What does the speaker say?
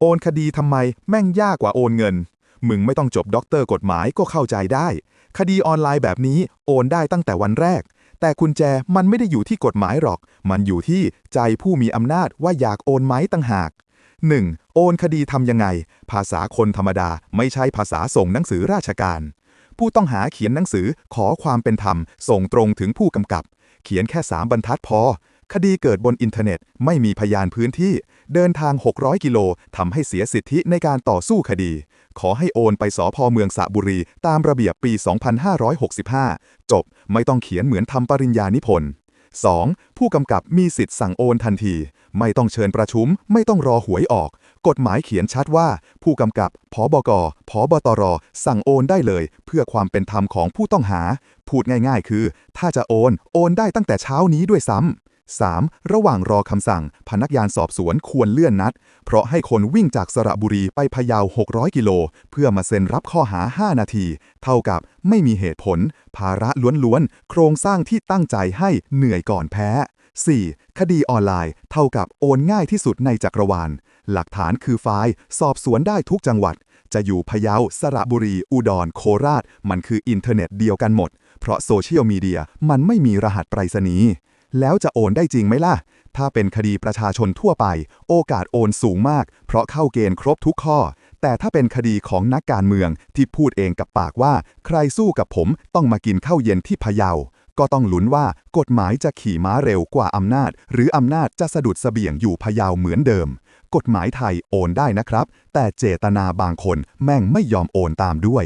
โอนคดีทำไมแม่งยากกว่าโอนเงิน มึงไม่ต้องจบด็อกเตอร์กฎหมายก็เข้าใจได้ คดีออนไลน์แบบนี้โอนได้ตั้งแต่วันแรก แต่กุญแจมันไม่ได้อยู่ที่กฎหมายหรอก มันอยู่ที่ใจผู้มีอำนาจว่าอยากโอนไหมตั้งหาก 1. โอนคดีทำยังไง ภาษาคนธรรมดาไม่ใช่ภาษาส่งหนังสือราชการ ผู้ต้องหาเขียนหนังสือขอความเป็นธรรม ส่งตรงถึงผู้กำกับ เขียนแค่3บรรทัดพอ คดีเกิดบนอินเทอร์เน็ตไม่มีพยานพื้นที่ เดินทาง 600 กิโลทำให้เสียสิทธิในการต่อสู้คดี ขอให้โอนไปสพเมืองสระบุรี ตามระเบียบปี 2565 จบไม่ต้องเขียนเหมือนทำปริญญานิพนธ์ 2. ผู้กำกับมีสิทธิ์สั่งโอนทันที ไม่ต้องเชิญประชุม ไม่ต้องรอหวยออก กฎหมายเขียนชัดว่า ผู้กำกับผบกผบตร สั่งโอนได้เลย เพื่อความเป็นธรรมของผู้ต้องหา พูดง่ายๆ คือ ถ้าจะโอน โอนได้ตั้งแต่เช้านี้ด้วยซ้ำ 3. ระหว่างรอคำสั่ง พนักงานสอบสวนควรเลื่อนนัด เพราะให้คนวิ่งจากสระบุรีไปพะเยา 600 กิโล เพื่อมาเซ็นรับข้อหา 5 นาที เท่ากับไม่มีเหตุผล ภาระล้วนๆ โครงสร้างที่ตั้งใจให้เหนื่อยก่อนแพ้ 4. คดีออนไลน์ เท่ากับโอนง่ายที่สุดในจักรวาล หลักฐานคือไฟล์ สอบสวนได้ทุกจังหวัด จะอยู่พะเยา สระบุรี อุดร โคราช มันคืออินเทอร์เน็ตเดียวกันหมด เพราะโซเชียลมีเดียมันไม่มีรหัสไปรษณีย์ แล้วจะโอนได้จริงไหมล่ะ ถ้าเป็นคดีประชาชนทั่วไป โอกาสโอนสูงมาก เพราะเข้าเกณฑ์ครบทุกข้อ แต่ถ้าเป็นคดีของนักการเมืองที่พูดเองกับปากว่า ใครสู้กับผมต้องมากินข้าวเย็นที่พะเยา ก็ต้องลุ้นว่ากฎหมายจะขี่ม้าเร็วกว่าอำนาจ หรืออำนาจจะสะดุดเสบียงอยู่พะเยาเหมือนเดิม กฎหมายไทยโอนได้นะครับ แต่เจตนาบางคนแม่งไม่ยอมโอนตามด้วย